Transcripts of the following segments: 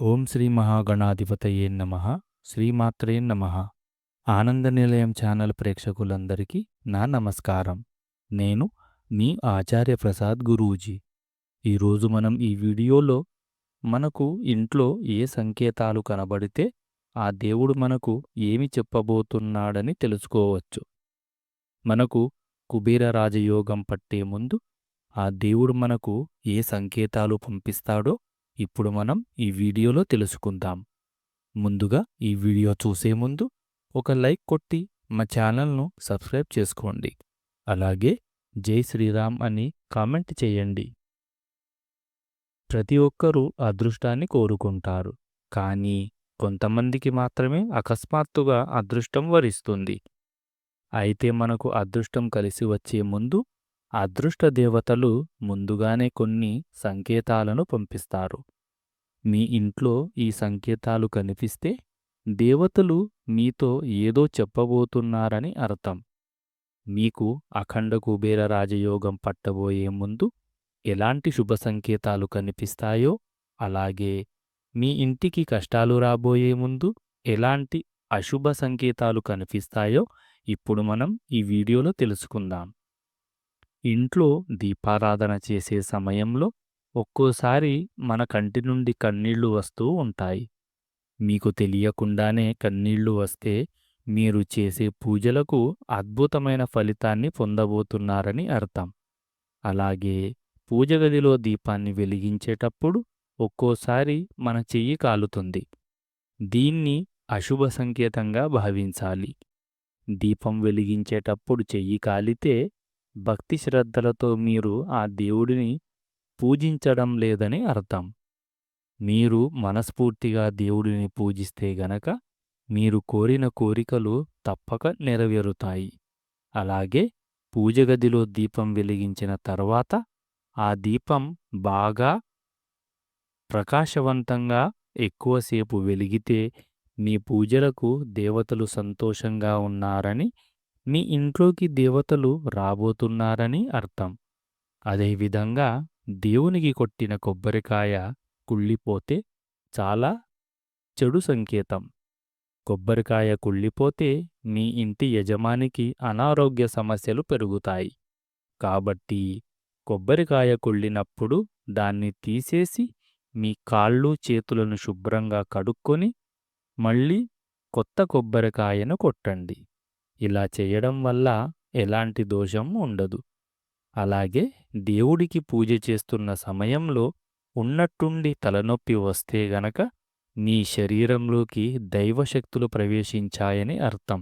ఓం శ్రీ మహాగణాధిపతయే నమ. శ్రీమాత్రే నమ. ఆనంద నిలయం ఛానల్ ప్రేక్షకులందరికీ నా నమస్కారం. నేను మీ ఆచార్య ప్రసాద్ గురూజీ. ఈరోజు మనం ఈ వీడియోలో మనకు ఇంట్లో ఏ సంకేతాలు కనబడితే ఆ దేవుడు మనకు ఏమి చెప్పబోతున్నాడని తెలుసుకోవచ్చు. మనకు కుబేర రాజయోగం పట్టే ముందు ఆ దేవుడు మనకు ఏ సంకేతాలు పంపిస్తాడో ఇప్పుడు మనం ఈ వీడియోలో తెలుసుకుందాం. ముందుగా ఈ వీడియో చూసే ముందు ఒక లైక్ కొట్టి మా ఛానల్ను సబ్స్క్రైబ్ చేసుకోండి. అలాగే జై శ్రీరామ్ అని కామెంట్ చేయండి. ప్రతి ఒక్కరూ అదృష్టాన్ని కోరుకుంటారు. కానీ కొంతమందికి మాత్రమే అకస్మాత్తుగా అదృష్టం వరిస్తుంది. అయితే మనకు అదృష్టం కలిసి వచ్చే ముందు అదృష్ట దేవతలు ముందుగానే కొన్ని సంకేతాలను పంపిస్తారు. మీ ఇంట్లో ఈ సంకేతాలు కనిపిస్తే దేవతలు మీతో ఏదో చెప్పబోతున్నారని అర్థం. మీకు అఖండ కుబేర రాజయోగం పట్టబోయే ముందు ఎలాంటి శుభ సంకేతాలు కనిపిస్తాయో అలాగే మీ ఇంటికి కష్టాలు రాబోయే ముందు ఎలాంటి అశుభ సంకేతాలు కనిపిస్తాయో ఇప్పుడు మనం ఈ వీడియోలో తెలుసుకుందాం. ఇంట్లో దీపారాధన చేసే సమయంలో ఒక్కోసారి మన కంటి నుండి కన్నీళ్ళు వస్తూ ఉంటాయి. మీకు తెలియకుండానే కన్నీళ్ళు వస్తే మీరు చేసే పూజలకు అద్భుతమైన ఫలితాన్ని పొందబోతున్నారని అర్థం. అలాగే పూజ గదిలో దీపాన్ని వెలిగించేటప్పుడు ఒక్కోసారి మన చెయ్యి కాలుతుంది. దీన్ని అశుభ సంకేతంగా భావించాలి. దీపం వెలిగించేటప్పుడు చెయ్యి కాలితే భక్తి శ్రద్ధలతో మీరు ఆ దేవుడిని పూజించడం లేదని అర్థం. మీరు మనస్ఫూర్తిగా దేవుడిని పూజిస్తే గనక మీరు కోరిన కోరికలు తప్పక నెరవేరుతాయి. అలాగే పూజ గదిలో దీపం వెలిగించిన తర్వాత ఆ దీపం బాగా ప్రకాశవంతంగా ఎక్కువసేపు వెలిగితే మీ పూజలకు దేవతలు సంతోషంగా ఉన్నారని మీ ఇంట్లోకి దేవతలు రాబోతున్నారని అర్థం. అదేవిధంగా దేవునికి కొట్టిన కొబ్బరికాయ కుళ్ళిపోతే చాలా చెడు సంకేతం. కొబ్బరికాయ కుళ్ళిపోతే మీ ఇంటి యజమానికి అనారోగ్య సమస్యలు పెరుగుతాయి. కాబట్టి కొబ్బరికాయ కుళ్ళినప్పుడు దాన్ని తీసేసి మీ కాళ్ళు చేతులను శుభ్రంగా కడుక్కొని మళ్ళీ కొత్త కొబ్బరికాయను కొట్టండి. ఇలా చేయడం వల్ల ఎలాంటి దోషం ఉండదు. అలాగే దేవుడికి పూజ చేస్తున్న సమయంలో ఉన్నట్టుండి తలనొప్పి వస్తే గనక మీ శరీరంలోకి దైవశక్తులు ప్రవేశించాయని అర్థం.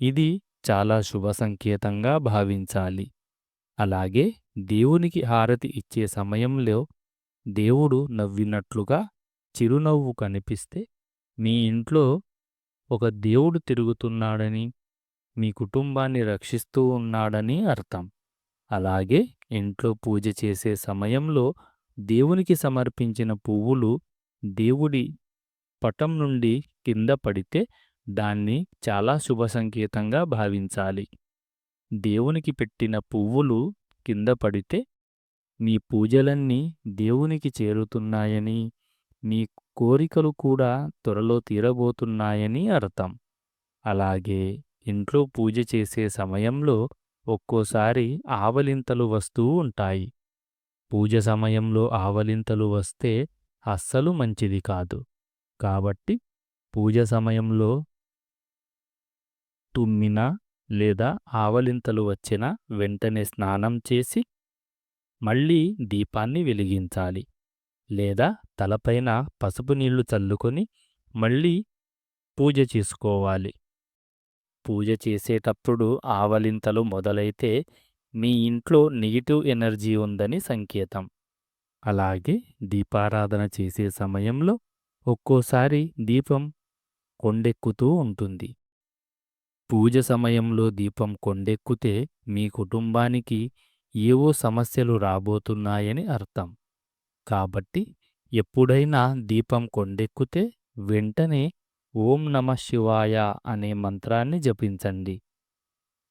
ఇది చాలా శుభ సంకేతంగా భావించాలి. అలాగే దేవునికి హారతి ఇచ్చే సమయంలో దేవుడు నవ్వినట్లుగా చిరునవ్వు కనిపిస్తే మీ ఇంట్లో ఒక దేవుడు తిరుగుతున్నాడని మీ కుటుంబాన్ని రక్షిస్తూ ఉన్నాడని అర్థం. అలాగే ఇంట్లో పూజ చేసే సమయంలో దేవునికి సమర్పించిన పువ్వులు దేవుడి పటం నుండి కింద పడితే దాన్ని చాలా శుభ సంకేతంగా భావించాలి. దేవునికి పెట్టిన పువ్వులు కింద పడితే మీ పూజలన్నీ దేవునికి చేరుతున్నాయని మీ కోరికలు కూడా త్వరలో తీరబోతున్నాయని అర్థం. అలాగే ఇంట్లో పూజ చేసే సమయంలో ఒక్కోసారి ఆవలింతలు వస్తూ ఉంటాయి. పూజ సమయంలో ఆవలింతలు వస్తే అస్సలు మంచిది కాదు. కాబట్టి పూజ సమయంలో తుమ్మినా లేదా ఆవలింతలు వచ్చినా వెంటనే స్నానం చేసి మళ్ళీ దీపాన్ని వెలిగించాలి. లేదా తలపైన పసుపు నీళ్ళు చల్లుకొని మళ్ళీ పూజ చేసుకోవాలి. పూజ చేసేటప్పుడు ఆవలింతలు మొదలైతే మీ ఇంట్లో నెగిటివ్ ఎనర్జీ ఉందని సంకేతం. అలాగే దీపారాధన చేసే సమయంలో ఒక్కోసారి దీపం కొండెక్కుతూ ఉంటుంది. పూజ సమయంలో దీపం కొండెక్కితే మీ కుటుంబానికి ఏవో సమస్యలు రాబోతున్నాయని అర్థం. కాబట్టి ఎప్పుడైనా దీపం కొండెక్కితే వెంటనే ఓం నమ శివాయ అనే మంత్రాన్ని జపించండి.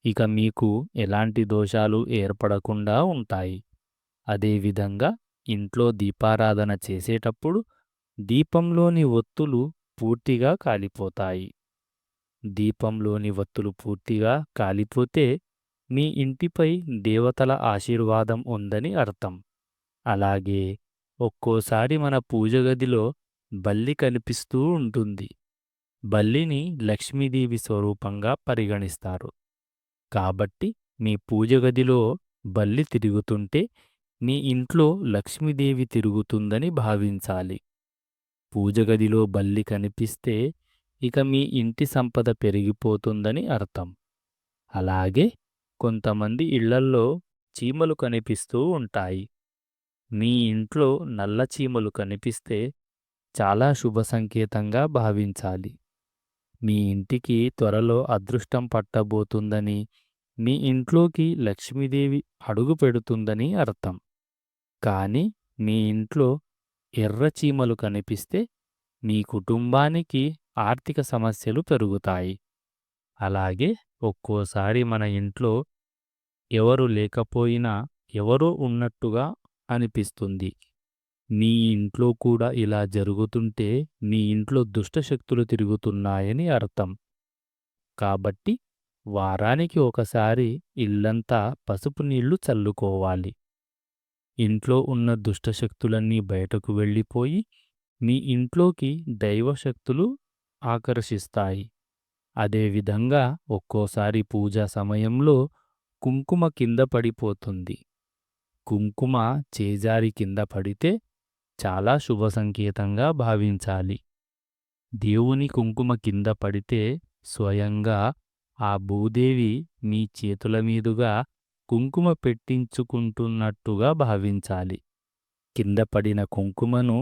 ఇక మీకు ఎలాంటి దోషాలు ఏర్పడకుండా ఉంటాయి. అదేవిధంగా ఇంట్లో దీపారాధన చేసేటప్పుడు దీపంలోని ఒత్తులు పూర్తిగా కాలిపోతాయి. దీపంలోని ఒత్తులు పూర్తిగా కాలిపోతే మీ ఇంటిపై దేవతల ఆశీర్వాదం ఉందని అర్థం. అలాగే ఒక్కోసారి మన పూజ గదిలో బల్లి కనిపిస్తూ ఉంటుంది. బల్లిని లక్ష్మీదేవి స్వరూపంగా పరిగణిస్తారు. కాబట్టి మీ పూజ గదిలో బల్లి తిరుగుతుంటే మీ ఇంట్లో లక్ష్మీదేవి తిరుగుతుందని భావించాలి. పూజ గదిలో బల్లి కనిపిస్తే ఇక మీ ఇంటి సంపద పెరిగిపోతుందని అర్థం. అలాగే కొంతమంది ఇళ్ళల్లో చీమలు కనిపిస్తూ ఉంటాయి. మీ ఇంట్లో నల్ల చీమలు కనిపిస్తే చాలా శుభ సంకేతంగా భావించాలి. మీ ఇంటికి త్వరలో అదృష్టం పట్టబోతుందని మీ ఇంట్లోకి లక్ష్మీదేవి అడుగు పెడుతుందని అర్థం. కానీ మీ ఇంట్లో ఎర్రచీమలు కనిపిస్తే మీ కుటుంబానికి ఆర్థిక సమస్యలు పెరుగుతాయి. అలాగే ఒక్కోసారి మన ఇంట్లో ఎవరు లేకపోయినా ఎవరో ఉన్నట్టుగా అనిపిస్తుంది. మీ ఇంట్లో కూడా ఇలా జరుగుతుంటే మీ ఇంట్లో దుష్టశక్తులు తిరుగుతున్నాయని అర్థం. కాబట్టి వారానికి ఒకసారి ఇల్లంతా పసుపు నీళ్ళు చల్లుకోవాలి. ఇంట్లో ఉన్న దుష్టశక్తులన్నీ బయటకు వెళ్ళిపోయి మీ ఇంట్లోకి దైవశక్తులు ఆకర్షిస్తాయి. అదేవిధంగా ఒక్కోసారి పూజా సమయంలో కుంకుమ కింద పడిపోతుంది. కుంకుమ చేజారి కింద పడితే చాలా శుభ సంకేతంగా భావించాలి. దేవుని కుంకుమ కింద పడితే స్వయంగా ఆ భూదేవి మీ చేతుల మీదుగా కుంకుమ పెట్టించుకుంటున్నట్టుగా భావించాలి. కింద పడిన కుంకుమను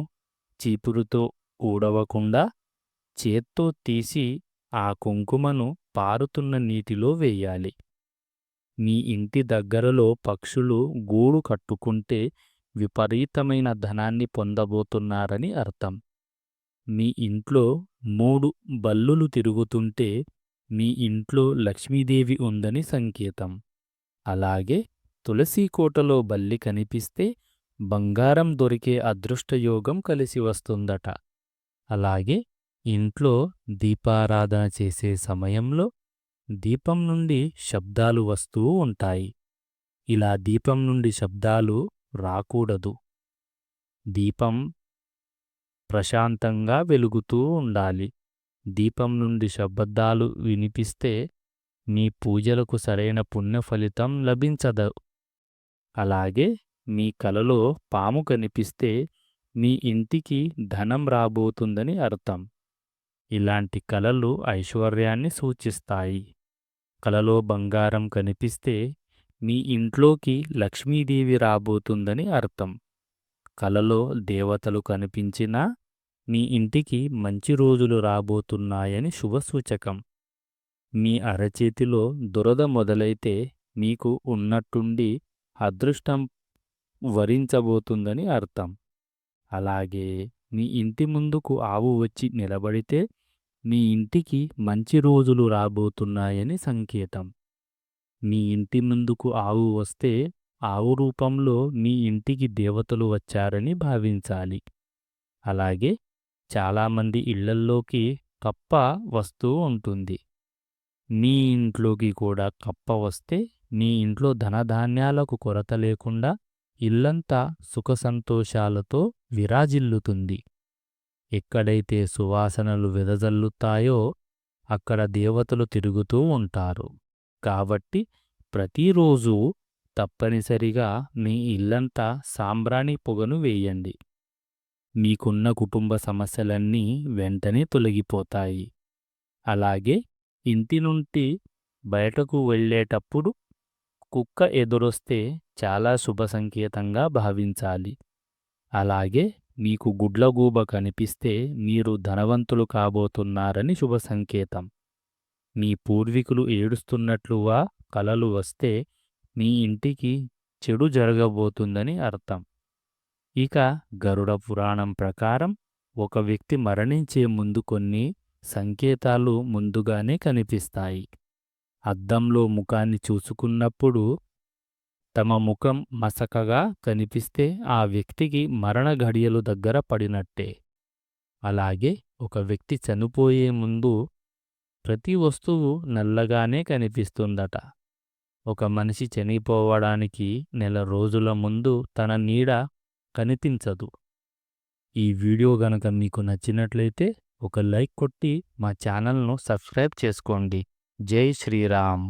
చీపురుతో ఊడవకుండా చేత్తో తీసి ఆ కుంకుమను పారుతున్న నీటిలో వేయాలి. మీ ఇంటి దగ్గరలో పక్షులు గూడు కట్టుకుంటే విపరీతమైన ధనాన్ని పొందబోతున్నారని అర్థం. మీ ఇంట్లో మూడు బల్లులు తిరుగుతుంటే మీ ఇంట్లో లక్ష్మీదేవి ఉందని సంకేతం. అలాగే తులసి కోటలో బల్లి కనిపిస్తే బంగారం దొరికే అదృష్టయోగం కలిసి వస్తుందట. అలాగే ఇంట్లో దీపారాధన చేసే సమయంలో దీపం నుండి శబ్దాలు వస్తూ ఉంటాయి. ఇలా దీపం నుండి శబ్దాలు రాకూడదు. దీపం ప్రశాంతంగా వెలుగుతూ ఉండాలి. దీపం నుండి శబ్దాలు వినిపిస్తే మీ పూజలకు సరైన పుణ్య ఫలితం లభించదు. అలాగే మీ కలలో పాము కనిపిస్తే మీ ఇంటికి ధనం రాబోతుందని అర్థం. ఇలాంటి కలలు ఐశ్వర్యాన్ని సూచిస్తాయి. కలలో బంగారం కనిపిస్తే మీ ఇంట్లోకి లక్ష్మీదేవి రాబోతుందని అర్థం. కలలో దేవతలు కనిపించినా మీ ఇంటికి మంచి రోజులు రాబోతున్నాయని శుభసూచకం. మీ అరచేతిలో దురద మొదలైతే మీకు ఉన్నట్టుండి అదృష్టం వరించబోతుందని అర్థం. అలాగే మీ ఇంటి ముందుకు ఆవు వచ్చి నిలబడితే మీ ఇంటికి మంచి రోజులు రాబోతున్నాయని సంకేతం. మీ ఇంటి ముందుకు ఆవు వస్తే ఆవు రూపంలో మీ ఇంటికి దేవతలు వచ్చారని భావించాలి. అలాగే చాలామంది ఇళ్ళల్లోకి కప్ప వస్తూ ఉంటుంది. మీ ఇంట్లోకి కూడా కప్ప వస్తే మీ ఇంట్లో ధనధాన్యాలకు కొరత లేకుండా ఇల్లంతా సుఖసంతోషాలతో విరాజిల్లుతుంది. ఎక్కడైతే సువాసనలు వెదజల్లుతాయో అక్కడ దేవతలు తిరుగుతూ ఉంటారు. కాబట్టి ప్రతిరోజు తప్పనిసరిగా మీ ఇల్లంతా సాంబ్రాణి పొగను వేయండి. మీకున్న కుటుంబ సమస్యలన్నీ వెంటనే తొలగిపోతాయి. అలాగే ఇంటి నుండి బయటకు వెళ్ళేటప్పుడు కుక్క ఎదురొస్తే చాలా శుభ సంకేతంగా భావించాలి. అలాగే మీకు గుడ్లగూబ కనిపిస్తే మీరు ధనవంతులు కాబోతున్నారని శుభ సంకేతం. మీ పూర్వీకులు ఏడుస్తున్నట్లుగా కలలు వస్తే మీ ఇంటికి చెడు జరగబోతుందని అర్థం. ఇక గరుడ పురాణం ప్రకారం ఒక వ్యక్తి మరణించే ముందు కొన్ని సంకేతాలు ముందుగానే కనిపిస్తాయి. అద్దంలో ముఖాన్ని చూసుకున్నప్పుడు తమ ముఖం మసకగా కనిపిస్తే ఆ వ్యక్తికి మరణ ఘడియలు దగ్గర పడినట్టే. అలాగే ఒక వ్యక్తి చనిపోయే ముందు ప్రతి వస్తువు నల్లగానే కనిపిస్తుందట. ఒక మనిషి చనిపోవడానికి నెల రోజుల ముందు తన నీడ కనిపించదు. ఈ వీడియో గనక మీకు నచ్చినట్లయితే ఒక లైక్ కొట్టి మా ఛానల్ను సబ్స్క్రైబ్ చేసుకోండి. జై శ్రీరామ్.